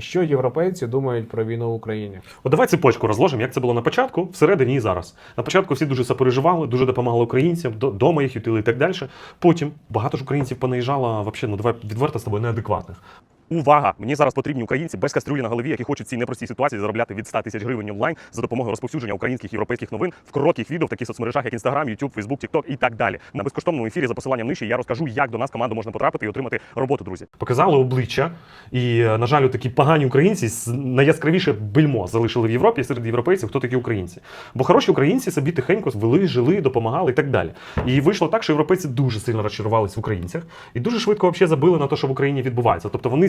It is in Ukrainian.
Що європейці думають про війну в Україні? От давай цепочку розложимо, як це було на початку, всередині і зараз. На початку всі дуже сопереживали, дуже допомагали українцям, до- дома їх ютили і так далі. Потім багато ж українців понаїжджало, взагалі, ну давай відверто з тобою неадекватних. Увага! Мені зараз потрібні українці без кастрюлі на голові, які хочуть цій непростій ситуації заробляти від 100 тисяч гривень онлайн за допомогою розповсюдження українських європейських новин в коротких відео в таких соцмережах, як Instagram, YouTube, Facebook, TikTok і так далі. На безкоштовному ефірі за посиланням нижче я розкажу, як до нас команду можна потрапити і отримати роботу, друзі. Показали обличчя, і е, на жаль, такі погані українці найяскравіше бельмо залишили в Європі серед європейців, хто такі українці. Бо хороші українці собі тихенько вели, жили, допомагали і так далі. І вийшло так, що європейці дуже сильно розчарувалися в українцях і дуже швидко взагалі забили на те, що в Україні відбувається. Тобто вони